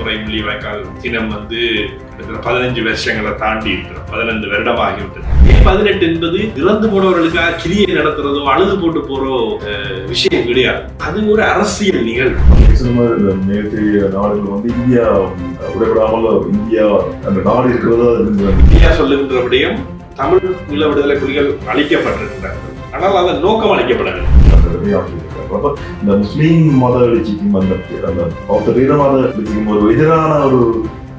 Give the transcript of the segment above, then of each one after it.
முறை முள்ளிவாய்க்கால் தினம் வந்து பதினஞ்சு வருஷங்களை தாண்டி இருக்கிறோம். பதினைந்து வருடம் ஆகிவிட்டது மே பதினெட்டு என்பது இறந்து போனவர்களுக்காக கிரியை நடத்துறதோ அழுது போட்டு போறோ விஷயம் கிடையாது. அது ஒரு அரசியல் நிகழ்வு. மேற்கத்திய நாடுகள் வந்து இந்தியா விடப்படாமல் இந்தியா அந்த நாடு இருக்கிறதா இந்தியா சொல்லுகின்ற விடயம் தமிழ் ஈழ விடுதலை புலிகள் அளிக்கப்பட்டிருக்கிறார்கள் ஆனால் அதன் நோக்கம் அளிக்கப்படவில்லை அப்ப இந்த முஸ்லீம் மத எழுச்சிக்கும் அந்த அந்த பௌத்த வீர மத எழுச்சிக்கும் ஒரு எதிரான ஒரு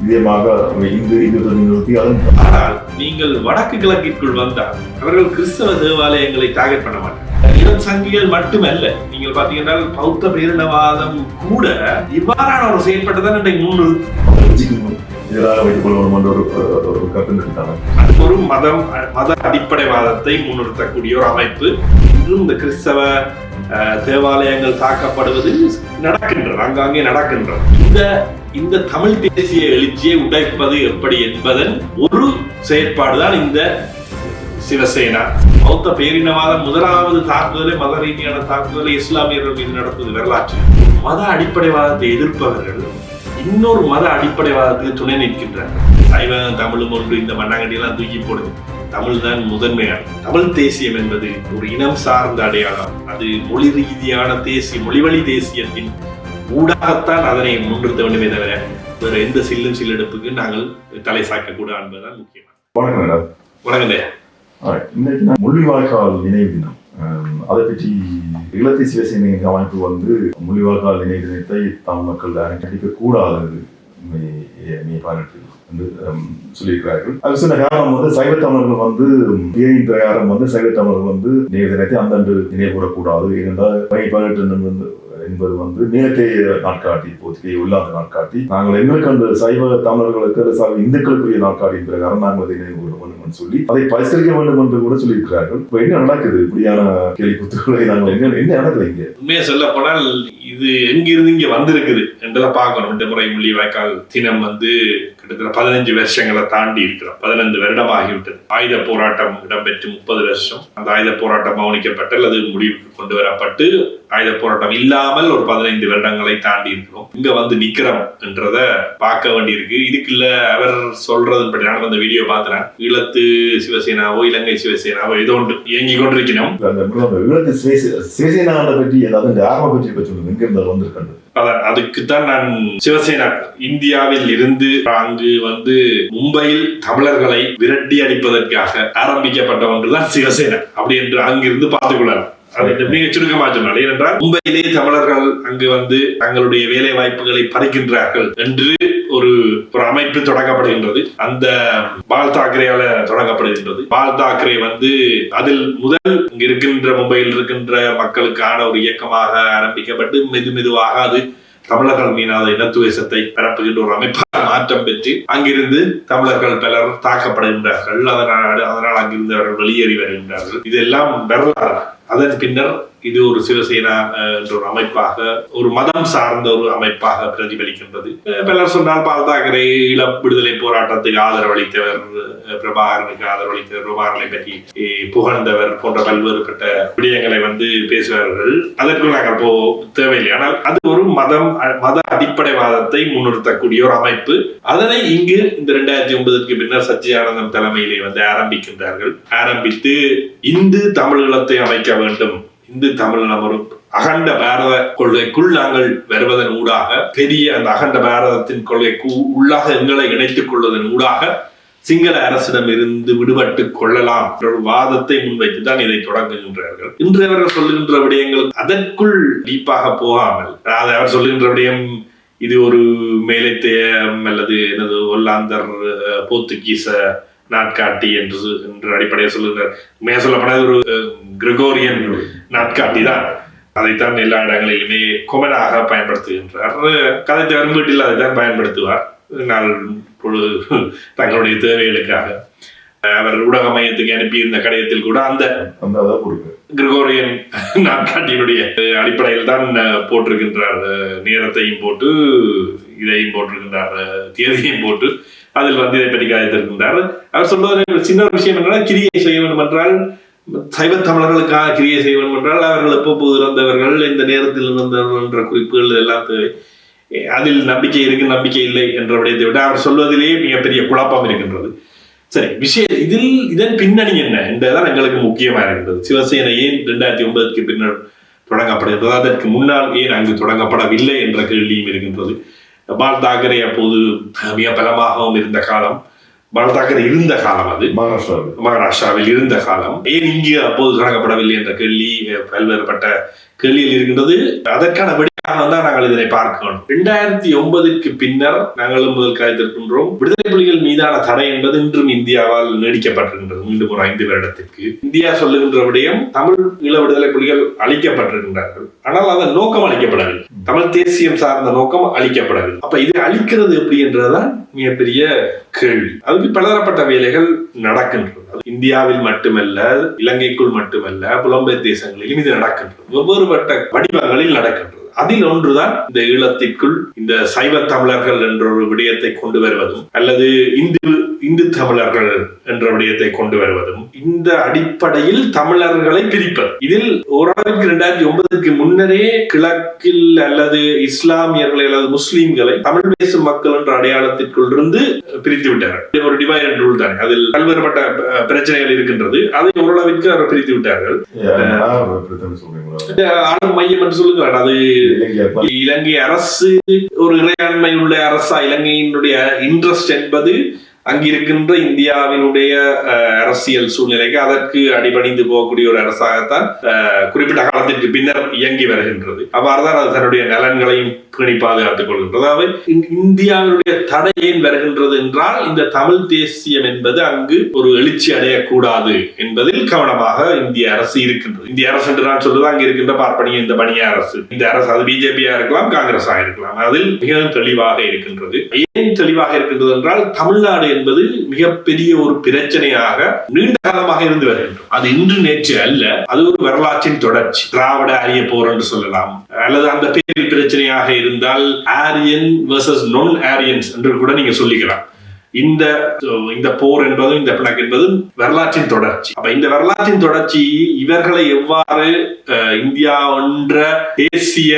விதயமாக இந்து இந்து நிறுத்தி ஆனால் நீங்கள் வடக்கு கிழக்கிற்குள் வந்தால் அவர்கள் கிறிஸ்தவ தேவாலயங்களை டார்கெட் பண்ண மாட்டாங்க இளம் சங்கிகள் மட்டுமல்ல. நீங்கள் பாத்தீங்கன்னா பௌத்த பேரினவாதம் கூட இவ்வாறான ஒரு செயல்பட்டதான் இன்றைக்கு முன்னிறுத்து எதிராக வைத்துக் கொள்ளணும் என்ற ஒரு ஒரு கருத்து நிறுத்தாங்க அது ஒரு மதம் மத அடிப்படைவாதத்தை முன்னிறுத்தக்கூடிய ஒரு அமைப்பு. இன்றும் இந்த கிறிஸ்தவ தேவாலயங்கள் தாக்கப்படுவது நடக்கின்றது அங்காங்கே நடக்கின்றது இந்த இந்த தமிழ் தேசிய எழுச்சியை உடைப்பது எப்படி என்பதன் ஒரு செயற்பாடுதான் இந்த சிவசேனா. பௌத்த பேரினவாதம் முதலாவது தாக்குதலை மத ரீதியான தாக்குதலை இஸ்லாமியர்கள் மீது நடத்துவது வரலாற்று. மத அடிப்படைவாதத்தை எதிர்ப்பவர்கள் இன்னொரு மத அடிப்படைவாதத்துக்கு துணை நிற்கின்றனர். சைவம் தமிழும் ஒன்று இந்த மண்ணாங்கட்டியெல்லாம் தூக்கி போடுது. தமிழ் தான் முதன்மையான தமிழ் தேசியம் என்பது ஒரு இனம் சார்ந்த அடையாளம். அது மொழி ரீதியான தேசிய மொழிவழி தேசியத்தின் ஊடாகத்தான் அதனை முன்னிறுத்த வேண்டுமே தவிர வேற எந்த சில்லும் சில்லெடுப்புக்கு நாங்கள் தலை சாக்கக்கூடாது என்பதுதான் முக்கியமான வணக்கம் வணக்கம் இன்னைக்கு நான் முள்ளிவாய்க்கால் நினைவு தினம். அதை பற்றி இலத்தை சிவசேனை அமைப்பு வந்து முள்ளிவாய்க்கால் நினைவு தினத்தை தமிழ் மக்கள் அனுப்பிக்க கூடாது மே மே பதினெட்டு. என்று சொல்லியிருக்கிறார்கள். அது சில காலம் வந்து சைவ தமிழர்கள் வந்து ஏன் பிரகாரம் வந்து சைவ தமிழர்கள் வந்து நினைவு தினத்தை அந்தன்று நினைவு கூடக்கூடாது ஏனென்றால் மை பதினெட்டு என்பது வந்து நேரத்தை நாட்காட்டி போத்திகை உள்ளாத நாட்காட்டி. நாங்கள் எங்களுக்கு அந்த சைவ தமிழர்களுக்கு இந்துக்களுக்குரிய நாட்காட்டியின் பிரகாரம் நாங்கள் அதை நினைவு சொல்லி அதை பரிசீலிக்க வேண்டும் என்று கூட சொல்லியிருக்கிறார்கள். இப்போ என்ன நடக்குது? இப்படியான கேள்வி குத்துக்களை நாங்கள் என்ன என்ன நடக்குது இங்க? உண்மையை சொல்ல போனால் இது எங்கிருந்து இங்க வந்திருக்குது என்றதை பார்க்கணும். இந்த முறை முள்ளி வாய்க்கால் தினம் வந்து கிட்டத்தட்ட பதினஞ்சு வருஷங்களை தாண்டி இருக்கிறோம். பதினைந்து வருடம் ஆகிவிட்டது ஆயுத போராட்டம் இடம்பெற்று முப்பது வருஷம். அந்த ஆயுத போராட்டம் மௌனிக்கப்பட்டு அல்லது முடிவுக்கு கொண்டு வரப்பட்டு ஆயுத போராட்டம் இல்லாமல் ஒரு பதினைந்து வருடங்களை தாண்டி இருக்கிறோம். இங்க வந்து நிக்கிறோம் என்றத பார்க்க வேண்டியிருக்கு. இதுக்குள்ள அவர் சொல்றதுபடி நான் அந்த வீடியோ பார்த்தேன் ஈழத்து சிவசேனாவோ இலங்கை சிவசேனாவோ ஏதோ ஒன்று இயங்கி கொண்டிருக்கணும். ஈழத்து சிவசே- சிவசேனாவை பற்றி ஏதாவது ஆர்வம் பற்றி பற்றி எங்க இருந்து வந்திருக்கிறது அதான் அதுக்குத்தான் நான் சிவசேனா இந்தியாவில் இருந்து அங்கு வந்து மும்பையில் தமிழர்களை விரட்டி அடிப்பதற்காக ஆரம்பிக்கப்பட்ட ஒன்றுதான் சிவசேனா. அப்படி என்று அங்கிருந்து பார்த்துக் கொள்ளலாம். அது மிக சுருக்கமா சொன்னால் ஏனென்றால் மும்பையிலே தமிழர்கள் அங்கு வந்து தங்களுடைய வேலை வாய்ப்புகளை பறிக்கின்றார்கள் என்று ஒரு ஒரு அமைப்பு தொடங்கப்படுகின்றது. அந்த பால் தாக்கரேயால தொடங்கப்படுகின்றது. பால் தாக்கரே வந்து அதில் முதல் இங்க இருக்கின்ற மும்பையில் இருக்கின்ற மக்களுக்கான ஒரு இயக்கமாக ஆரம்பிக்கப்பட்டு மெது மெதுவாக அது தமிழர்கள் மீதான இனத்துவேசத்தை பரப்புகின்ற ஒரு அமைப்பாக மாற்றம் பெற்று அங்கிருந்து தமிழர்கள் பலர் தாக்கப்படுகின்றார்கள். அதனால் அதனால் அங்கிருந்து அவர்கள் வெளியேறி வருகின்றார்கள். இதெல்லாம் வரலாறு. அதன் பின்னர் இது ஒரு சிவசேனா என்ற ஒரு அமைப்பாக ஒரு மதம் சார்ந்த ஒரு அமைப்பாக பிரதிபலிக்கின்றது. பலர் சொன்னால் பால் தாக்கரே ஈழ விடுதலை போராட்டத்துக்கு ஆதரவளித்தவர் அஹ், பிரபாகரனுக்கு ஆதரவளித்தவர் பிரபாகரனை பற்றி புகழ்ந்தவர் போன்ற பல்வேறுபட்ட விடயங்களை வந்து பேசுவார்கள். அதற்கு நாங்கள் போ தேவையில்லை. ஆனால் அது ஒரு மதம் அ- மத அடிப்படைவாதத்தை முன்னிறுத்தக்கூடிய ஒரு அமைப்பு. அதனை இங்கு இந்த ரெண்டாயிரத்தி ஒன்பதுக்கு பின்னர் சச்சிதானந்தம் தலைமையிலே வந்து ஆரம்பிக்கின்றார்கள். ஆரம்பித்து இந்து தமிழீழத்தை அமைக்க வேண்டும். இந்து தமிழ் ஒரு அகண்ட பாரத கொள்கைக்குள் நாங்கள் வருவதன் ஊடாக பெரிய அந்த அகண்ட பாரதத்தின் கொள்கைக்கு உள்ளாக எங்களை இணைத்துக் கொள்வதன் ஊடாக சிங்கள அரசிடம் இருந்து விடுபட்டு கொள்ளலாம். என்ற வாதத்தை முன்வைத்து தான் இதை தொடங்குகின்றார்கள். இன்று அவர்கள் சொல்லுகின்ற விடயங்கள் அதற்குள் டீப்பாக போகாமல் அதாவது அவர் சொல்லுகின்ற விடயம் இது ஒரு மேலைத்தேயம் அல்லது எனது ஒல்லாந்தர் போர்த்துகீச நாட்காட்டி என்று என்று என்ற அடிப்படையில் சொல்லுகிறார் உண்மையா ஒரு அஹ், கிரெகோரியன் நாட்காட்டி தான் அதைத்தான் எல்லா இடங்களிலுமே கொமனாக பயன்படுத்துகின்றார். கதைத்து வரும் வீட்டில் அதைத்தான் பயன்படுத்துவார். நாள் பொழுது தங்களுடைய தேவைகளுக்காக. அவர் ஊடக மையத்துக்கு அனுப்பியிருந்த கடிதத்தில் கூட அந்த கிரிகோரியன் நாட்காட்டியினுடைய அடிப்படையில் தான் போட்டிருக்கின்றார். நேரத்தையும் போட்டு இதையும் போட்டிருக்கின்றார். தேதியையும் போட்டு அதில் வந்து இதை பற்றி காய்த்திருக்கின்றார் அவர் சொல்வது ஒரு சின்ன ஒரு விஷயம் என்னன்னா கிரியை செய்ய வேண்டும் என்றால் சைவ தமிழர்களுக்காக கிரியை செய்வோம் என்றால் அவர்கள் எப்போது இறந்தவர்கள் இந்த நேரத்தில் இறந்தவர்கள் என்ற குறிப்புகள் எல்லாம் தேவை. அதில் நம்பிக்கை இருக்கு நம்பிக்கை இல்லை என்ற விடயத்தை விட அவர் சொல்வதிலேயே மிகப்பெரிய குழப்பம் இருக்கின்றது. சரி விஷயம் இதில் இதன் பின்னணி என்ன? என்றதான் எங்களுக்கு முக்கியமாக இருக்கின்றது சிவசேனை ஏன் ரெண்டாயிரத்தி ஒன்பதுக்கு பின்னர் தொடங்கப்படுகிறது அதற்கு முன்னால் ஏன் அங்கு தொடங்கப்படவில்லை என்ற கேள்வியும் இருக்கின்றது. பால் தாக்கரே அப்போது மிக பலமாகவும் இருந்த காலம். பால் தாக்கரே இருந்த காலம் அது. மகாராஷ்டிராவில். மகாராஷ்டிராவில் இருந்த காலம். ஏன் இங்கு அப்போது தொடங்கப்படவில்லை என்ற கேள்வி பல்வேறுபட்ட கேள்வியில் இருக்கின்றது. அதற்கான தான் நாங்கள் இதனை பார்க்கணும் இரண்டாயிரத்தி ஒன்பதுக்கு பின்னர் நாங்களும் முதல் காய்த்திருக்கின்றோம் விடுதலை புலிகள் மீதான தடை என்பது இன்றும் இந்தியாவால் நீடிக்கப்பட்டிருக்கின்றது. மீண்டும் ஒரு ஐந்து வருடத்திற்கு. இந்தியா சொல்லுகின்ற விடயம் தமிழ் ஈழ விடுதலை புலிகள் அழிக்கப்பட்டிருக்கின்றார்கள். ஆனால் அதன் நோக்கம் அளிக்கப்படவில்லை தமிழ் தேசியம் சார்ந்த நோக்கம் அளிக்கப்படவில்லை அப்ப இதை அழிக்கிறது எப்படி என்றதுதான் மிகப்பெரிய கேள்வி. அதுக்கு பலதரப்பட்ட வேலைகள் நடக்கின்றது. இந்தியாவில் மட்டுமல்ல இலங்கைக்குள் மட்டுமல்ல புலம்பெயர் தேசங்களிலும் இது நடக்கின்றது. வெவ்வேறுபட்ட வடிவங்களில் நடக்கின்றது. அதில் ஒன்றுதான் இந்த ஈழத்திற்குள் இந்த சைவ தமிழர்கள் என்ற ஒரு விடயத்தை கொண்டு வருவதும் அல்லது இந்து இந்து தமிழர்கள் என்ற விடயத்தை கொண்டு வருவதும் இந்த அடிப்படையில் தமிழர்களை பிரிப்பது. இதில் ஓரளவுக்கு இரண்டாயிரத்தி ஒன்பதுக்கு முன்னரே கிழக்கில் அல்லது இஸ்லாமியர்களை அல்லது முஸ்லிம்களை தமிழ் பேசும் மக்கள் என்ற அடையாளத்திற்குள் இருந்து பிரித்து விட்டார்கள். ஒரு டிவைட் ரூல் தானே. அதில் பல்வேறுபட்ட பிரச்சனைகள் இருக்கின்றது. அதை ஓரளவிற்கு அவர் பிரித்து விட்டார்கள். ஆளும் மையம் என்று சொல்லுகிறார் அது இலங்கை அரசு. ஒரு இறையாண்மை உள்ள அரசா இலங்கையினுடைய இன்ட்ரெஸ்ட் என்பது அங்கிருக்கின்ற இந்தியாவினுடைய அஹ், அரசியல் சூழ்நிலைக்கு அதற்கு அடிபணிந்து போகக்கூடிய ஒரு அரசாகத்தான் குறிப்பிட்ட காலத்திற்கு பின்னர் இயங்கி வருகின்றது. அவ்வாறுதான் அது தன்னுடைய நலன்களையும் பேணி பாதுகாத்துக் கொள்கின்றது. அவை இந்தியாவினுடைய தடை ஏன் வருகின்றது என்றால் இந்த தமிழ் தேசியம் என்பது அங்கு ஒரு எழுச்சி அடையக்கூடாது என்பதில் கவனமாக இந்திய அரசு இருக்கின்றது. இந்திய அரசு என்று நான் சொல்றது அங்கு இருக்கின்ற பார்ப்பனிய இந்த பணிய அரசு. இந்த அரசு அது பிஜேபியா இருக்கலாம் காங்கிரஸா இருக்கலாம். அதில் மிகவும் தெளிவாக இருக்கின்றது. ஏன் தெளிவாக இருக்கின்றது என்றால் தமிழ்நாடு என்பது மிகப்பெரிய ஒரு பிரச்சனையாக நீண்ட காலமாக இருந்து வருகின்றது. அது இன்று நேற்று அல்ல அது ஒரு வரலாற்றின் தொடர்ச்சி. திராவிட அரிய போர் என்று சொல்லலாம் அல்லது அந்த பேரில் பிரச்சனையாக இருந்தால் ஆரியன் வர்சஸ் நான் ஆரியன்ஸ் என்று கூட நீங்க சொல்லிக்கலாம். இந்த இந்த போர் என்பதும் இந்த பிணக்கு என்பதும் வரலாற்றின் தொடர்ச்சி. அப்ப இந்த வரலாற்றின் தொடர்ச்சி இவர்களை எவ்வாறு இந்தியா என்ற தேசிய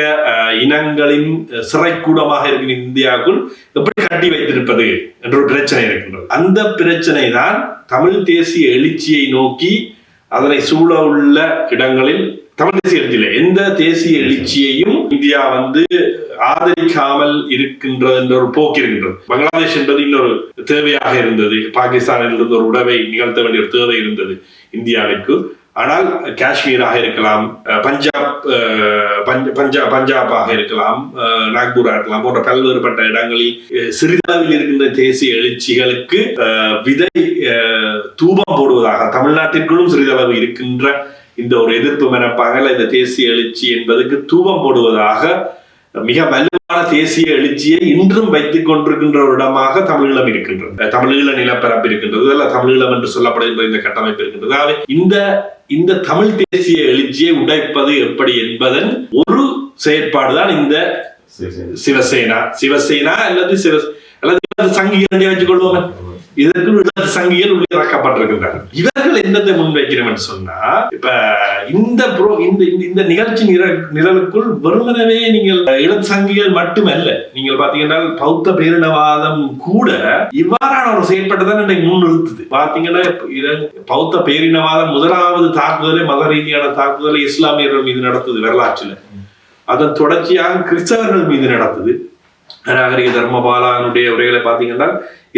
இனங்களின் சிறைக்கூடமாக இருக்கிற இந்தியாவுக்குள் எப்படி கட்டி வைத்திருப்பது என்ற ஒரு பிரச்சனை இருக்கின்றது. அந்த பிரச்சனை தான் தமிழ் தேசிய எழுச்சியை நோக்கி அதனை சூழ உள்ள இடங்களில் தமிழ் தேசிய எந்த தேசிய எழுச்சியையும் இந்தியா வந்து ஆதரிக்காமல் இருக்கின்றது என்ற ஒரு போக்கு இருக்கின்றது. பங்களாதேஷ் என்பது இன்னொரு தேவையாக இருந்தது. பாகிஸ்தானில் இருந்து ஒரு உறவை நிகழ்த்த வேண்டிய ஒரு தேவை இருந்தது இந்தியாவிற்கு. ஆனால் காஷ்மீராக இருக்கலாம் பஞ்சாப் அஹ் பஞ்ச- பஞ்சா பஞ்சாபாக இருக்கலாம் அஹ் நாக்பூரா இருக்கலாம் போன்ற பல்வேறுபட்ட இடங்களில் அஹ் சிறிதளவில் இருக்கின்ற தேசிய எழுச்சிகளுக்கு விதை அஹ் தூபம் போடுவதாக தமிழ்நாட்டிற்குள்ளும் சிறிதளவு இருக்கின்ற இந்த ஒரு எதிர்ப்பு மனப்பாங்கல இந்த தேசிய எழுச்சி என்பதற்கு தூபம் போடுவதாக மிக வலுவான தேசிய எழுச்சியை இன்றும் வைத்துக் கொண்டிருக்கின்ற ஒரு இடமாக தமிழீழம் இருக்கின்றது. தமிழீழ நிலப்பரப்பு இருக்கின்றது. அல்ல தமிழீழம் என்று சொல்லப்படுகின்ற இந்த கட்டமைப்பு இருக்கின்றது. ஆகவே இந்த இந்த தமிழ் தேசிய எழுச்சியை உடைப்பது எப்படி என்பதன் ஒரு செயற்பாடுதான் இந்த சிவசேனா. சிவசேனா. அல்லது சிவ அல்லது சங்கிகள் வச்சுக் கொள்வோம் இதற்கு இடது சங்கிகள் உள்ளே இறக்கப்பட்டிருக்கின்றார்கள் இவர்கள் என்னத்தை முன்வைக்கிறோம் என்று சொன்னா இப்ப இந்த ப்ரோ இந்த இந்த- நிகழ்ச்சி நிர- நிரலுக்குள் வெறுமனவே நீங்கள் இடது சங்கிகள் மட்டுமல்ல நீங்கள் பாத்தீங்கன்னா பௌத்த பேரினவாதம் கூட இவ்வாறான ஒரு செயல்பாட்டை இன்றைக்கு முன்னிறுத்துது. பாத்தீங்கன்னா பௌத்த பேரினவாதம் முதலாவது தாக்குதலை மத ரீதியான தாக்குதலை இஸ்லாமியர்கள் மீது நடத்துது வரலாற்றில். அதன் தொடர்ச்சியாக கிறிஸ்தவர்கள் மீது நடத்துது. நாகரிக தர்மபாலானுடைய உரைகளை பார்த்தீங்கன்னா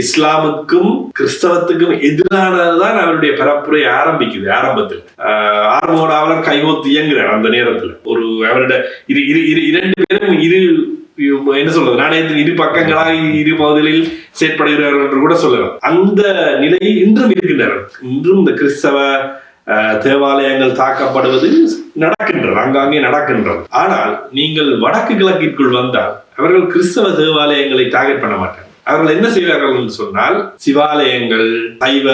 இஸ்லாமுக்கும் கிறிஸ்தவத்துக்கும் எதிரானதுதான் அவருடைய பரப்புரை ஆரம்பிக்குது ஆரம்பத்தில். ஆஹ் ஆர்வ கைகோத்து இயங்குறார் அந்த நேரத்துல. ஒரு அவருடைய இரு இரு இரு இரண்டு பேரும் இரு என்ன சொல்றது நாணயத்தின் இரு பக்கங்களாக இரு பகுதிகளில் செயற்படுகிறார்கள் என்று கூட சொல்லலாம். அந்த நிலையில் இன்றும் இருக்கின்றனர் இன்றும் இந்த கிறிஸ்தவ ஆஹ், தேவாலயங்கள் தாக்கப்படுவது நடக்கின்றது அங்காங்கே நடக்கின்றது. ஆனால் நீங்கள் வடக்கு கிழக்கிற்குள் வந்தால் அவர்கள் கிறிஸ்தவ தேவாலயங்களை டார்கெட் பண்ண மாட்டாங்க. அவர்கள் என்ன செய்வார்கள் சொன்னால் சிவாலயங்கள் சைவ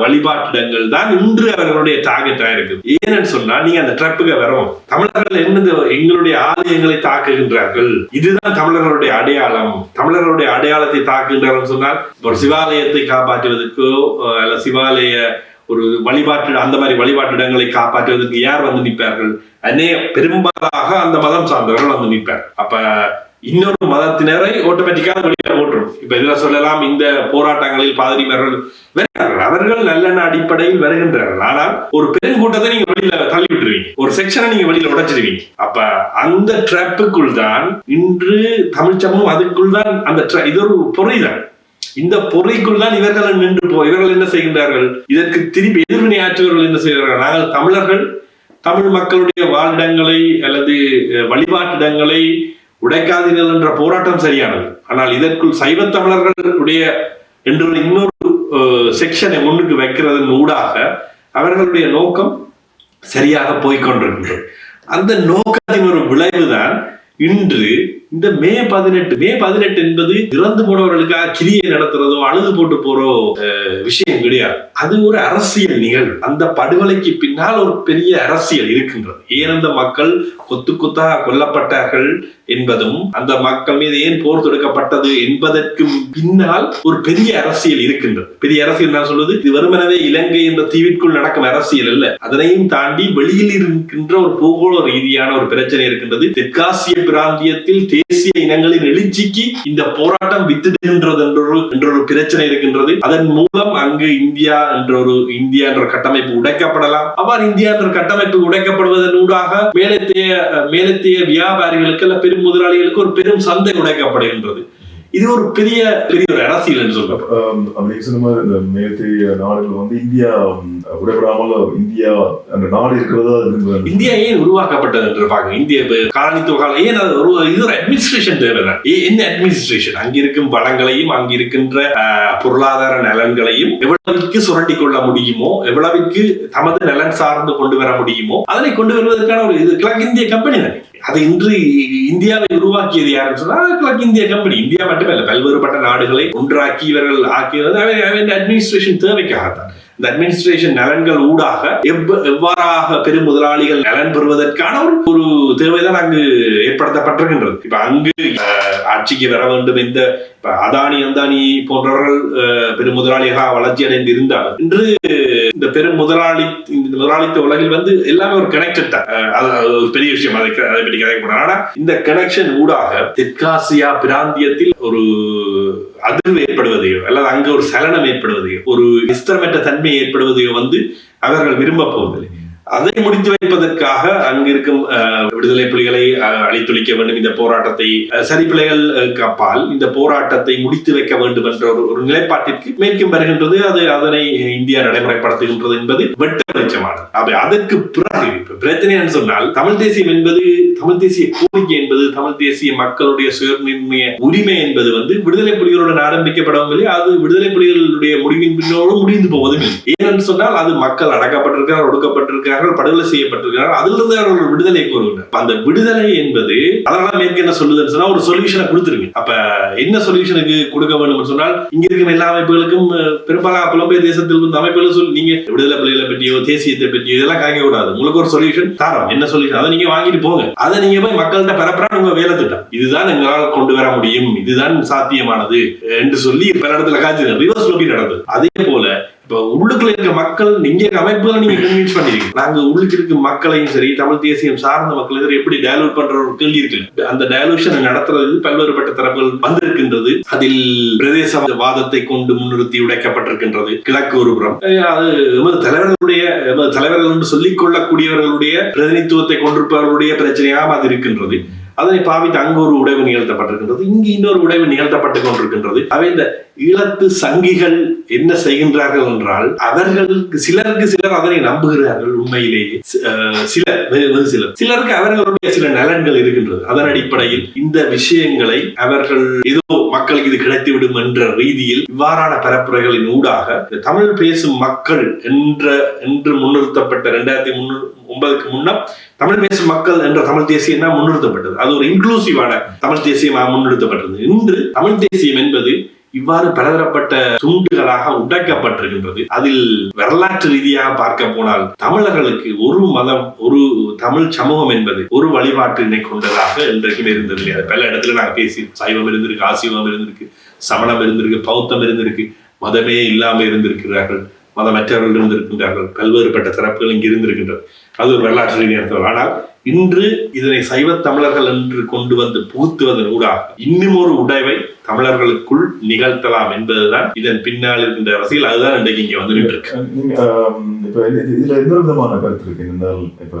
வழிபாட்டிடங்கள் தான் இன்று அவர்களுடைய டார்கெட்டா இருக்குது ஏன்னு சொன்னா நீங்க அந்த ட்ரப்புக்கு வரும். தமிழர்கள் என்னது எங்களுடைய ஆலயங்களை தாக்குகின்றார்கள். இதுதான் தமிழர்களுடைய அடையாளம். தமிழர்களுடைய அடையாளத்தை தாக்குகின்றார்கள் சொன்னால் ஒரு சிவாலயத்தை காப்பாற்றுவதற்கோ அல்ல சிவாலய ஒரு வழிபாட்டு அந்த மாதிரி வழிபாட்டிடங்களை காப்பாற்றுவதற்கு யார் வந்து நிற்பார்கள்? அதே பெரும்பாலாக அந்த மதம் சார்ந்தவர்கள் வந்து நிற்பார். அப்ப இன்னொரு மதத்தினரை ஆட்டோமேட்டிக்காக வெளியில போட்டுரும் இப்ப இதுல சொல்லலாம் இந்த போராட்டங்களில் பாதிரிமார்கள் வருகிறார்கள் அவர்கள் நல்லெண்ண அடிப்படையில் வருகின்றார்கள் ஆனால் ஒரு பெருங்கூட்டத்தை நீங்க வெளியில தள்ளி விட்டுருவீங்க ஒரு செக்ஷனை நீங்க வெளியில உடைச்சிருவீங்க. அப்ப அந்த ட்ராப்புக்குள் தான் இன்று தமிழ் சமூகம் அதுக்குள் தான் அந்த இது ஒரு பொறிதான் இந்த பொறிக்குள் தான் இவர்கள் நின்று போ இவர்கள் என்ன செய்கின்றார்கள்? இதற்கு திருப்பி எதிர்வினை ஆற்றுவர்கள் என்ன செய்கிறார்கள்? நாங்கள் தமிழர்கள் தமிழ் மக்களுடைய வாழிடங்களை அல்லது அஹ், வழிபாட்டிடங்களை உடைக்காதீர்கள் என்ற போராட்டம் சரியானது. ஆனால் இதற்குள் சைவ தமிழர்களுடைய என்ற இன்னொரு செக்ஷனை முன்னுக்கு வைக்கிறதன் ஊடாக அவர்களுடைய நோக்கம் சரியாக போய்கொண்டிருக்கின்றது அந்த நோக்கத்தின் ஒரு விளைவுதான் இன்று இந்த மே பதினெட்டு மே பதினெட்டு என்பது இறந்து போனவர்களுக்காக கிரியை நடத்துறதோ அழுது போட்டு போறோ விஷயம் கிடையாது. அது ஒரு அரசியல் நிகழ்வு. அந்த படுகொலைக்கு பின்னால் ஒரு பெரிய அரசியல் இருக்கின்றது. ஏன் அந்த மக்கள் கொத்து கொத்தாக கொல்லப்பட்டார்கள் என்பதும் அந்த மக்கள் மீது ஏன் போர் தொடுக்கப்பட்டது என்பதற்கு பின்னால் ஒரு பெரிய அரசியல் இருக்கின்றது. பெரிய அரசியல் நான் சொல்வது இது வெறுமனவே இலங்கை என்ற தீவிற்குள் நடக்கும் அரசியல் அல்ல. அதனையும் தாண்டி வெளியில் இருக்கின்ற ஒரு பூகோள ரீதியான ஒரு பிரச்சனை இருக்கின்றது. தெற்காசிய பிராந்தியத்தில் தேசிய இனங்களின் எழுச்சிக்கு இந்த போராட்டம் வித்திடுகின்றது என்றொரு என்றொரு பிரச்சனை இருக்கின்றது. அதன் மூலம் அங்கு இந்தியா என்ற ஒரு இந்தியா என்ற கட்டமைப்பு உடைக்கப்படலாம். அவ்வாறு இந்தியா என்ற கட்டமைப்பு உடைக்கப்படுவதன் ஊடாக மேலத்தைய மேலத்தைய வியாபாரிகளுக்கு அல்ல பெரும் முதலாளிகளுக்கு ஒரு பெரும் சந்தை உடைக்கப்படுகின்றது. இது ஒரு பெரிய பெரிய ஒரு அரசியல் ஆம், அப்படி சொன்ன மாதிரி இந்த மேற்கத்திய நாடுகள் வந்து இந்தியா ம், உடைபடாமல் இந்தியா அந்த நாடு இருக்கிறதா. இந்தியா ஏன் உருவாக்கப்பட்டது என்று பாருங்க இந்திய காலனித்துவ காலம் ஏன் அது ஒரு இது ஒரு அட்மினிஸ்ட்ரேஷன் தேவைதான் என்ன அட்மினிஸ்ட்ரேஷன் அங்கிருக்கும் வளங்களையும் அங்கிருக்கின்ற ஆஹ், பொருளாதார நலன்களையும் எவ்வளவிற்கு சுரண்டி கொள்ள முடியுமோ எவ்வளவிற்கு தமது நலன் சார்ந்து கொண்டு வர முடியுமோ அதனை கொண்டு வருவதற்கான ஒரு இது கிழக்கு இந்திய கம்பெனி தானே. அது இன்று இந்தியாவை உருவாக்கியது யாருன்னு சொன்னா கிழக்கு இந்திய கம்பெனி. இந்தியா மட்டுமல்ல பல்வேறுபட்ட நாடுகளை ஒன்றாக்கி இவர்கள் ஆக்கியது அவன் அட்மினிஸ்ட்ரேஷன் தேவைக்காகத்தான். இந்த அட்மினிஸ்ட்ரேஷன் நலன்கள் ஊடாக எவ்வாறாக பெரும் முதலாளிகள் நலன் பெறுவதற்கான ஒரு தேவைதான் அங்கு ஏற்படுத்தப்பட்டிருக்கின்றது. இப்ப அங்கு ஆட்சிக்கு வர வேண்டும் இந்த இப்ப அதானி அந்தானி போன்றவர்கள் அஹ், பெரும் முதலாளிகளாக வளர்ச்சி அடைந்து இருந்தாலும் இன்று இந்த பெரும் முதலாளி இந்த முதலாளித்த உலகில் வந்து எல்லாமே ஒரு கனெக்டட் தான். அது ஒரு பெரிய விஷயம். அதை அதை பற்றி கதைக்க ஆனா இந்த கனெக்ஷன் ஊடாக தெற்காசியா பிராந்தியத்தில் ஒரு அதிர்வு ஏற்படுவதையோ அல்லது அங்க ஒரு சலனம் ஏற்படுவதையோ ஒரு நிஸ்தரமற்ற தன்மை ஏற்படுவதையோ வந்து அவர்கள் விரும்ப போவதில்லை. அதை முடித்து வைப்பதற்காக அங்கிருக்கும் விடுதலை புலிகளை அஹ், அழித்தொழிக்க வேண்டும். இந்த போராட்டத்தை அஹ், சரிப்பிழைகள் அப்பால் இந்த போராட்டத்தை முடித்து வைக்க வேண்டும் என்ற ஒரு ஒரு நிலைப்பாட்டிற்கு மேற்கும் வருகின்றது. அது அதனை இந்தியா நடைமுறைப்படுத்துகின்றது என்பது வெட்ட வெளிச்சமானது அதற்கு பிறகு பிரச்சனை என்று சொன்னால் தமிழ் தேசியம் என்பது தமிழ் தேசிய கோரிக்கை என்பது தமிழ் தேசிய மக்களுடைய சுயநிர்ணய உரிமை என்பது வந்து விடுதலை புலிகளுடன் ஆரம்பிக்கப்படவும் இல்லை. அது விடுதலை புலிகளுடைய முடிவின் பின்னோடு முடிந்து போவதும் இல்லை. ஏனென்று சொன்னால் அது மக்கள் அடக்கப்பட்டிருக்கிறார்கள் செய்யப்பட்டிருக்கிறார்கள் படுகொலை செய்யப்பட்டிருக்கிறார்கள். அதிலிருந்து அவர்கள் விடுதலை கோருகின்றனர். அந்த விடுதலை என்பது அதனால மேற்கு என்ன சொல்லுதுன்னு சொன்னா ஒரு சொல்யூஷனை கொடுத்துருங்க. அப்ப என்ன சொல்யூஷனுக்கு கொடுக்க வேண்டும் சொன்னால் இங்க இருக்கும் எல்லா அமைப்புகளுக்கும் அஹ், பெரும்பாலான புலம்பெயர் தேசத்தில் இருந்த அமைப்புகள் சொல்லி நீங்க விடுதலை புலிகளை பற்றியோ தேசியத்தை பற்றியோ இதெல்லாம் காய்க்க கூடாது உங்களுக்கு ஒரு சொல்யூஷன் தரோம். என்ன சொல்யூஷன் அதை நீங்க வாங்கிட்டு போங்க. அதை நீங்க போய் மக்கள்கிட்ட பரப்புறா உங்க வேலை திட்டம். இதுதான் எங்களால் கொண்டு வர முடியும். இதுதான் சாத்தியமானது என்று சொல்லி பல இடத்துல காய்ச்சி ரிவர்ஸ் லோபி நடந்தது. அதே போல இப்ப உள்ளுக்குள்ள இருக்க மக்கள் நீங்க இருக்க அமைப்புகளை நீங்க கன்வின்ஸ் பண்ணிருக்கீங்க. நாங்க உள்ளுக்கு இருக்க மக்களையும் சரி தமிழ் தேசியம் சார்ந்த மக்கள் எதிர எப்படி டயலூட் பண்ற ஒரு கேள்வி இருக்கு. அந்த டயலூஷன் நடத்துறது பல்வேறுபட்ட தரப்புகள் வந்திருக்கின்றது. அதில் பிரதேசவாதத்தை கொண்டு முன்னிறுத்தி உடைக்கப்பட்டிருக்கின்றது. கிழக்கு ஒரு புறம். அது எமது தலைவர்களுடைய எமது தலைவர்கள் என்று சொல்லிக் கொள்ளக்கூடியவர்களுடைய பிரதிநிதித்துவத்தை கொண்டிருப்பவர்களுடைய பிரச்சனையாக அது இருக்கின்றது. அதனை பாவித்து அங்கு ஒரு உடைவு நிகழ்த்தப்பட்டிருக்கின்றது. இங்கு இன்னொரு உடைவு நிகழ்த்தப்பட்டுக் கொண்டிருக்கின்றது. அவை இந்த ஈழத்து சங்கிகள் என்ன செய்கின்றார்கள் என்றால் அவர்களுக்கு சிலருக்கு சிலர் அதனை நம்புகிறார்கள் உண்மையிலேயே. அஹ் சிலர் வெகு சிலர். சிலருக்கு அவர்களுடைய சில நலன்கள் இருக்கின்றது. அதன் அடிப்படையில் இந்த விஷயங்களை அவர்கள் ஏதோ மக்களுக்கு இது கிடைத்துவிடும் என்ற ரீதியில் இவ்வாறான பரப்புரைகளின் ஊடாக தமிழ் பேசும் மக்கள் என்ற என்று முன்னிறுத்தப்பட்ட இரண்டாயிரத்தி முன்னு ஒன்பதுக்கு முன்னம் தமிழ் பேசும் மக்கள் என்ற தமிழ் தேசியம் தான் முன்னிறுத்தப்பட்டது. அது ஒரு இன்க்ளூசிவான தமிழ் தேசியமாக முன்னிறுத்தப்பட்டது இன்று தமிழ் தேசியம் என்பது இவ்வாறு பலதரப்பட்ட துண்டுகளாக உடைக்கப்பட்டிருக்கின்றது. அதில் வரலாற்று ரீதியாக பார்க்க போனால் தமிழர்களுக்கு ஒரு மதம் ஒரு தமிழ் சமூகம் என்பது ஒரு வழிபாட்டினை கொண்டதாக என்றைக்கும் இருந்தது இல்லையா பல இடத்துல நாங்கள் பேசி சைவம் இருந்திருக்கு ஆசிவம் இருந்திருக்கு சமணம் இருந்திருக்கு பௌத்தம் இருந்திருக்கு மதமே இல்லாமல் இருந்திருக்கிறார்கள் மதமற்றவர்கள் இருந்திருக்கின்றார்கள் பல்வேறுபட்ட தரப்புகள் இங்கு இருந்திருக்கின்றது. அது ஒரு வரலாற்று ரீதியான ஆனால் இன்று இதனை சைவ தமிழர்கள் என்று கொண்டு வந்து புகுத்துவதன் ஊடாக இன்னும் ஒரு உடைவை தமிழர்களுக்குள் நிகழ்த்தலாம் என்பதுதான் இதன் பின்னால் இருக்கின்ற அரசியல். அதுதான் இன்றைக்கு இங்க வந்து நின்று இருக்கு இப்ப இதுல எந்த விதமான கருத்து இருக்கு? என்றால் இப்ப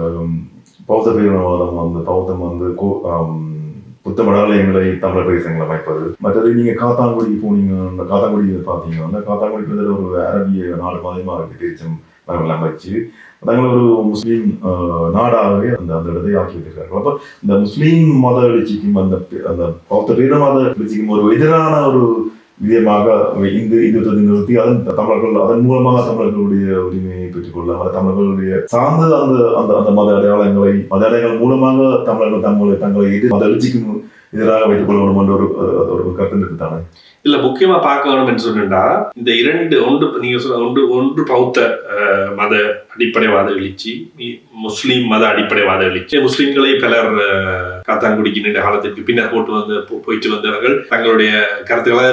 பௌத்த பிரிவினவாதம் வந்து பௌத்தம் வந்து கோ- புத்த மடாலயங்களை தமிழர் பிரதேசங்களை அமைப்பது. மற்றது நீங்கள் காத்தாங்குடி போனீங்க அந்த காத்தாங்குடி பார்த்தீங்கன்னா காத்தாங்குடி வந்து ஒரு அரபிய நாடு மாதிரிமா இருக்கு தேச்சம் அவர்கள் அமைச்சு தங்களை ஒரு முஸ்லீம் நாடாகவே அந்த அந்த இடத்தை ஆக்கி வைத்திருக்கார்கள் அப்போ இந்த முஸ்லீம் மத எழுச்சிக்கும் அந்த அந்த பௌத்த பேரமத எழுச்சிக்கும் ஒரு எதிரான ஒரு இதயமாக இந்து இந்துத்தை நிறுத்தி அதன் தமிழர்கள் அதன் மூலமாக தமிழர்களுடைய உரிமையை பெற்றுக்கொள்ள அல்லது தமிழர்களுடைய சார்ந்த அந்த அந்த அந்த மத அடையாளங்களை மத அடையாளங்கள் மூலமாக தமிழர்கள் தங்களை தங்களை எதிர் மத எழுச்சிக்கு எதிராக வைத்துக் கொள்ள வேண்டும் என்ற ஒரு ஒரு கருத்து இருக்குதானே? இல்ல முக்கியமா பார்க்க வேணும் என்று சொன்னா இந்த இரண்டு ஒன்று நீங்க சொன்ன ஒன்று ஒன்று பௌத்த மத அடிப்படைவாத எழுச்சி முஸ்லீம் மத அடிப்படைவாத எழுச்சி. முஸ்லீம்களை பலர் காத்தாங்குடிக்கு நீண்ட காலத்திற்கு பின்னர் போட்டு வந்து போ- போயிட்டு வந்தவர்கள் தங்களுடைய கருத்துக்களை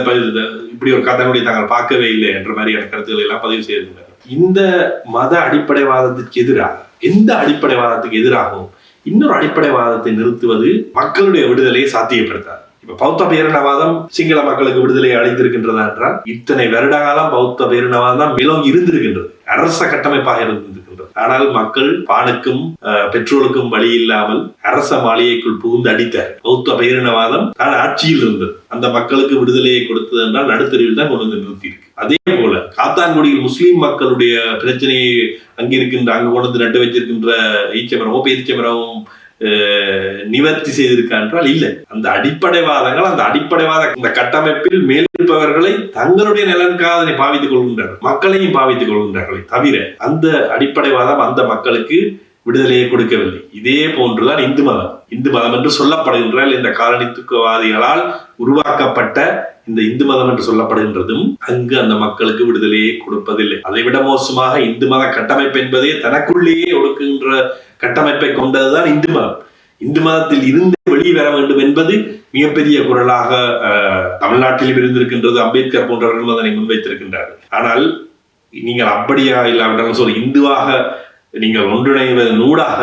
இப்படி ஒரு காத்தாங்குடி தாங்கள் பார்க்கவே இல்லை என்ற மாதிரியான கருத்துக்களை எல்லாம் பதிவு செய்திருந்தார்கள். இந்த மத அடிப்படைவாதத்திற்கு எதிராக எந்த அடிப்படைவாதத்துக்கு எதிராகவும் இன்னொரு அடிப்படைவாதத்தை நிறுத்துவது மக்களுடைய விடுதலையை சாத்தியப்படுத்தாது. இப்ப பௌத்த பேரினவாதம் சிங்கள மக்களுக்கு விடுதலை அளித்திருக்கின்றதா என்றால் இத்தனை வருடகாலம் பௌத்த பேரினவாதம் தான் இருந்திருக்கின்றது. அரச கட்டமைப்பாக இருந்தது ஆனால் மக்கள் பானுக்கும் அஹ், பெட்ரோலுக்கும் வழி இல்லாமல் அரச மாளிகைக்குள் புகுந்து அடித்தார் பௌத்த பேரினவாதம் தான் ஆட்சியில் இருந்தது. அந்த மக்களுக்கு விடுதலையை கொடுத்தது என்றால் நடுத்தருவில் தான் கொண்டு வந்து நிறுத்தியிருக்கு. அதே போல காத்தான்குடியில் முஸ்லீம் மக்களுடைய பிரச்சனையை அங்கிருக்கின்ற அங்கு கொண்டு வந்து நட்டு வச்சிருக்கின்ற ஈச்சமரமும் பேரிச்சமரமும் நிவர்த்தி செய்திருக்கா என்றால் இல்லை. அந்த அடிப்படைவாதங்கள் அந்த அடிப்படைவாத இந்த கட்டமைப்பில் மேலிருப்பவர்களை தங்களுடைய நலனுக்காக அதனை பாவித்துக் கொள்கின்றார்கள் மக்களையும் பாவித்துக் கொள்கின்றார்களே தவிர அந்த அடிப்படைவாதம் அந்த மக்களுக்கு விடுதலையை கொடுக்கவில்லை. இதே போன்றுதான் இந்து மதம். இந்து மதம் என்று சொல்லப்படுகின்றால் இந்த காலனித்துவவாதிகளால் உருவாக்கப்பட்ட இந்த இந்து மதம் என்று சொல்லப்படுகின்றதும் அங்கு அந்த மக்களுக்கு விடுதலையை கொடுப்பதில்லை. அதைவிட மோசமாக இந்து மத கட்டமைப்பு என்பதே தனக்குள்ளேயே ஒடுக்குகின்ற கட்டமைப்பை கொண்டதுதான் இந்து மதம். இந்து மதத்தில் இருந்து வெளியே வர வேண்டும் என்பது மிகப்பெரிய குரலாக அஹ், தமிழ்நாட்டிலும் இருந்திருக்கின்றது. அம்பேத்கர் போன்றவர்களும் அதனை முன்வைத்திருக்கின்றார்கள். ஆனால் நீங்கள் அப்படியா இல்லாவிட்டாலும் சொல்லி இந்துவாக நீங்கள் ஒன்றிணைவதன் ஊடாக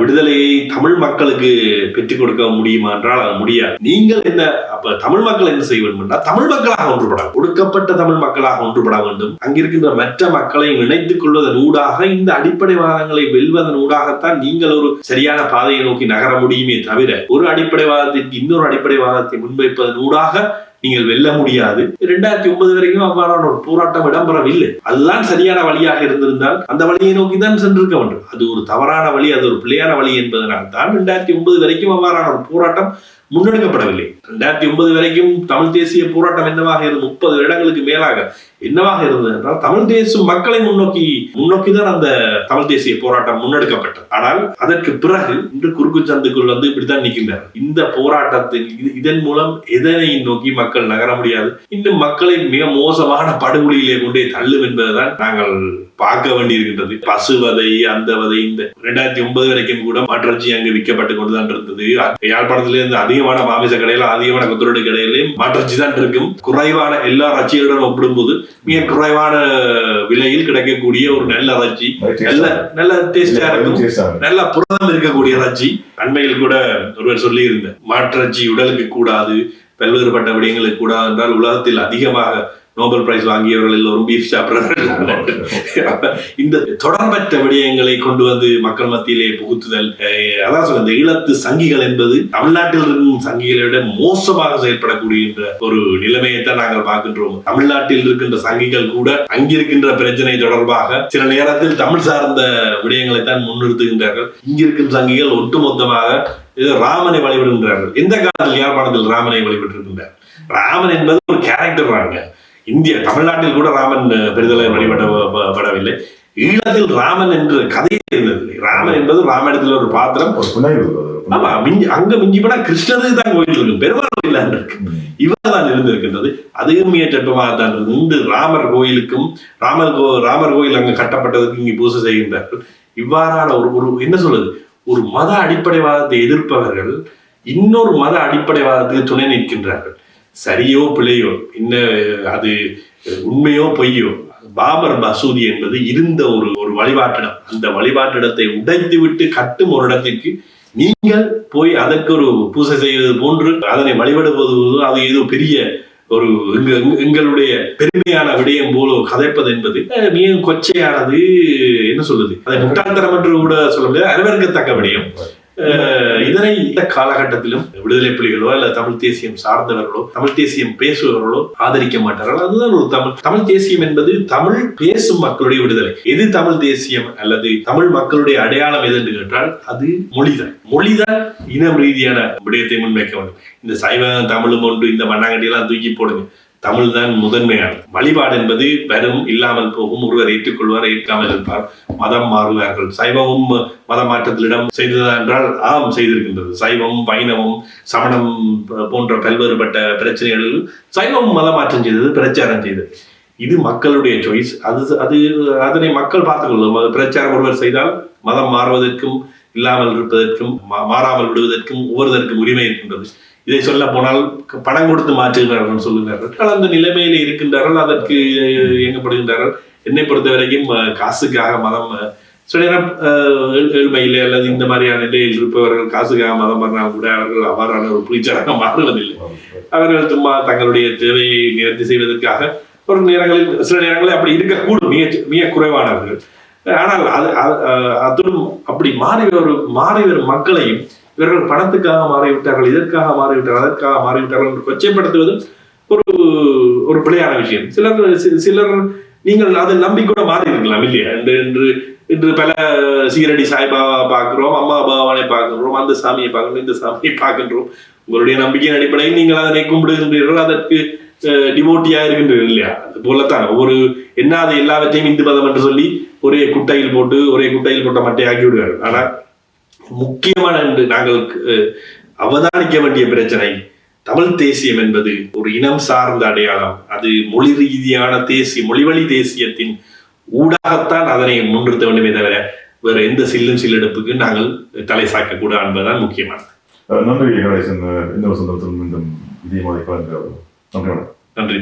விடுதலையை தமிழ் மக்களுக்கு பெற்றுக் கொடுக்க முடியுமா என்றால் அது முடியாது. நீங்கள் என்ன அப்ப தமிழ் மக்கள் என்ன செய்ய வேண்டும் என்றால் தமிழ் மக்களாக ஒன்றுபட கொடுக்கப்பட்ட ஒடுக்கப்பட்ட தமிழ் மக்களாக ஒன்றுபட வேண்டும். அங்கிருக்கின்ற மற்ற மக்களை இணைத்துக் கொள்வதன் ஊடாக இந்த அடிப்படைவாதங்களை வெல்வதன் ஊடாகத்தான் நீங்கள் ஒரு சரியான பாதையை நோக்கி நகர முடியுமே தவிர ஒரு அடிப்படைவாதத்திற்கு இன்னொரு அடிப்படைவாதத்தை முன்வைப்பதன் ஊடாக நீங்கள் வெல்ல முடியாது. இரண்டாயிரத்தி ஒன்பது வரைக்கும் அவ்வாறான ஒரு போராட்டம் இடம்பெறவில்லை. அதுதான் சரியான வழியாக இருந்திருந்தால் அந்த வழியை நோக்கி தான் சென்றிருக்க வேண்டும். அது ஒரு தவறான வழி அது ஒரு பிள்ளையான வழி என்பதனால் தான் இரண்டாயிரத்தி ஒன்பது வரைக்கும் அவ்வாறான ஒரு போராட்டம் முன்னெடுக்கப்படவில்லை. ரெண்டாயிரத்தி ஒன்பது வரைக்கும் தமிழ் தேசிய போராட்டம் என்னவாக இருந்தது? முப்பது இடங்களுக்கு மேலாக என்னவாக இருந்தது என்றால் தமிழ் தேசம் மக்களை முன்னோக்கி முன்னோக்கி தான் அந்த தமிழ் தேசிய போராட்டம் முன்னெடுக்கப்பட்டது. ஆனால் அதற்கு பிறகு இன்று குறுக்கு சந்துக்குள் வந்து இப்படித்தான் நிற்கின்றனர் இந்த போராட்டத்தில் இது- இதன் மூலம் எதனை நோக்கி மக்கள் நகர முடியாது? இன்னும் மக்களை மிக மோசமான படுகொலியிலே கொண்டே தள்ளும் என்பதுதான் நாங்கள் பார்க்க வேண்டியிருக்கின்றது. பசுவதை அந்த வதை இந்த ரெண்டாயிரத்தி ஒன்பது வரைக்கும் கூட மாற்றச்சி அங்கு விற்கப்பட்டு கொண்டுதான் இருந்தது. யாழ்ப்பாணத்தில இருந்து அதிகமான மாமிச கடையில அதிகமான கொத்தரோடு கடையிலையும் மாற்றச்சி தான் இருக்கும். குறைவான எல்லா ரச்சிகளுடன் ஒப்பிடும்போது மிக குறைவான விலையில் கிடைக்கக்கூடிய ஒரு நல்ல ரச்சி நல்ல நல்ல டேஸ்டா இருக்கும். நல்ல புரதம் இருக்கக்கூடிய ரச்சி அண்மையில் கூட ஒருவர் சொல்லி இருந்தேன் மாற்றச்சி உடலுக்கு கூடாது பல்வேறுபட்ட விடயங்களுக்கு கூடாது என்றால் உலகத்தில் அதிகமாக நோபல் பிரைஸ் வாங்கியவர்கள் எல்லோரும் பீஃப் சாப்பிடுறார்கள் இந்த தொடர்பற்ற விடயங்களை கொண்டு வந்து மக்கள் மத்தியிலே புகுத்துதல் அதான் சொல்ல இந்த ஈழத்து சங்கிகள் என்பது தமிழ்நாட்டில் இருக்கும் சங்கிகளை விட மோசமாக செயல்படக்கூடிய ஒரு நிலைமையை தான் நாங்கள் பார்க்கின்றோம். தமிழ்நாட்டில் இருக்கின்ற சங்கிகள் கூட அங்கிருக்கின்ற பிரச்சனை தொடர்பாக சில நேரத்தில் தமிழ் சார்ந்த விடயங்களை தான் முன்னிறுத்துகின்றார்கள். இங்கிருக்கும் சங்கிகள் ஒட்டுமொத்தமாக ராமனை வழிபடுகின்றார்கள். எந்த காலத்தில் யாழ்ப்பாணத்தில் ராமனை வழிபட்டிருக்கின்றார். ராமன் என்பது ஒரு கேரக்டர் இந்திய தமிழ்நாட்டில் கூட ராமன் அஹ், பெரிதளவு வழிபட ப- படவில்லை. ஈழத்தில் ராமன் என்ற கதை இருந்ததில்லை ராமன் என்பது ராமாயணத்தில் ஒரு பாத்திரம். ஒரு புனைவு. ஆமா மிஞ்சி அங்க மிஞ்சி போனா கிருஷ்ணருக்கு தான் கோயில் இருக்கு பெருமாள் தான் இருக்கு. இவர் தான் இருந்திருக்கின்றது. அதுவும் மிக சட்டமாக தான் இருந்தது இன்று ராமர் கோயிலுக்கும் ராமர் கோ ராமர் கோயில் அங்கு கட்டப்பட்டதுக்கு இங்கு பூசை செய்கின்றார்கள். இவ்வாறான ஒரு ஒரு என்ன சொல்றது? ஒரு மத அடிப்படைவாதத்தை எதிர்ப்பவர்கள் இன்னொரு மத அடிப்படைவாதத்துக்கு துணை நிற்கின்றார்கள். சரியோ பிழையோ இன்ன அது உண்மையோ பொய்யோ பாபர் மசூதி என்பது இருந்த ஒரு ஒரு வழிபாட்டிடம். அந்த வழிபாட்டிடத்தை உடைத்து விட்டு கட்டும் ஒரு இடத்திற்கு நீங்கள் போய் அதற்கு ஒரு பூசை செய்வது போன்று அதனை வழிபடுவது அது ஏதோ பெரிய ஒரு எங்களுடைய பெருமையான விடயம் போல கதைப்பது என்பது மிகவும் கொச்சையானது என்ன சொல்லுது அதை முட்டாள்தனம் என்று கூட சொல்ல முடியாது. அனைவருக்கத்தக்க விடயம். இதனை இந்த காலகட்டத்திலும் விடுதலை புலிகளோ அல்ல தமிழ் தேசியம் சார்ந்தவர்களோ தமிழ் தேசியம் பேசுபவர்களோ ஆதரிக்க மாட்டார்கள். அதுதான் ஒரு தமிழ். தமிழ் தேசியம் என்பது தமிழ் பேசும் மக்களுடைய விடுதலை. எது தமிழ் தேசியம் அல்லது தமிழ் மக்களுடைய அடையாளம் எது என்று கேட்டால் அது மொழிதான். மொழிதான் இனம் ரீதியான விடயத்தை முன்வைக்க வேண்டும். இந்த சைவ தமிழும் ஒன்று இந்த மண்ணாங்கட்டி எல்லாம் தூக்கி போடுங்க. தமிழ் தான் முதன்மையானது. வழிபாடு என்பது வரும் இல்லாமல் போகும் ஒருவர் ஏற்றுக்கொள்வார் ஏற்காமல் இருப்பார் மதம் மாறுவார்கள். சைவமும் மத மாற்றத்திலிடம் செய்ததா என்றால் ஆம் செய்திருக்கின்றது. சைவம் வைணவம் சமணம் போன்ற பல்வேறுபட்ட பிரச்சனைகளில் சைவம் மத மாற்றம் செய்தது பிரச்சாரம் செய்தது. இது மக்களுடைய சாய்ஸ் அது அது அதனை மக்கள் பார்த்துக்கொள்ளும். பிரச்சாரம் ஒருவர் செய்தால் மதம் மாறுவதற்கும் இல்லாமல் இருப்பதற்கும் மாறாமல் விடுவதற்கும் ஒவ்வொருதற்கும் உரிமை இருக்கின்றது. இதை சொல்ல போனால் பணம் கொடுத்து மாற்றுகிறார்கள் சொல்லுகிறார்கள். அந்த நிலைமையில இருக்கின்றார்கள் அதற்கு இயங்கப்படுகின்றார்கள். என்னை பொறுத்த வரைக்கும் காசுக்காக மதம் சில நேரம் அஹ், ஏழ்மையிலே அல்லது இந்த மாதிரியான நிலையில் இருப்பவர்கள் காசுக்காக மதம் பண்ணால் கூட அவர்கள் அவ்வாறான ஒரு புரிச்சலாக மாறுவதில்லை. அவர்கள் சும்மா தங்களுடைய தேவையை நிவர்த்தி செய்வதற்காக ஒரு நேரங்களில் சில நேரங்களில் அப்படி இருக்கக்கூடும் மிக மிக குறைவானவர்கள். ஆனால் அது அத்துடன் அஹ், அப்படி மாறி வரும் மாறி வரும் மக்களையும் இவர்கள் பணத்துக்காக மாறிவிட்டார்கள் இதற்காக மாறிவிட்டார்கள் அதற்காக மாறிவிட்டார்கள் என்று கொச்சைப்படுத்துவதும் ஒரு ஒரு பிழையான விஷயம். சிலர் சிலர் நீங்கள் அதை நம்பி கூட மாறி இருக்கலாம் இல்லையா? என்று இன்று இன்று பல சீரடி சாய்பாபா பார்க்கிறோம் அம்மா பாபாவை பார்க்கின்றோம் அந்த சாமியை பார்க்கின்றோம் இந்த சாமியை பார்க்கின்றோம். உங்களுடைய நம்பிக்கையின் அடிப்படையில் நீங்கள் அதனை கும்பிடுகின்றீர்கள் அதற்கு டிமோட்டியா இருக்கின்றீர்கள் இல்லையா? அது போலத்தான் ஒவ்வொரு அதை எல்லாவற்றையும் இந்து மதம் என்று சொல்லி ஒரே குட்டையில் போட்டு ஒரே குட்டையில் போட்ட மட்டையாக்கி விடுவார்கள். ஆனால் முக்கியமான என்று நாங்கள் அவதானிக்க வேண்டிய பிரச்சனை. தமிழ் தேசியம் என்பது ஒரு இனம் சார்ந்த அடையாளம். அது மொழி ரீதியான தேசிய மொழிவழி தேசியத்தின் ஊடாகத்தான் அதனை முன்னிறுத்த வேண்டுமே தவிர வேற எந்த சில்லும் சில்லெடுப்புக்கு நாங்கள் தலை சாக்கக்கூடாது என்பதுதான் முக்கியமானது. நன்றி கணேசன் இந்த சந்தர்ப்பத்தில் மீண்டும் இதே மாதிரி நன்றி.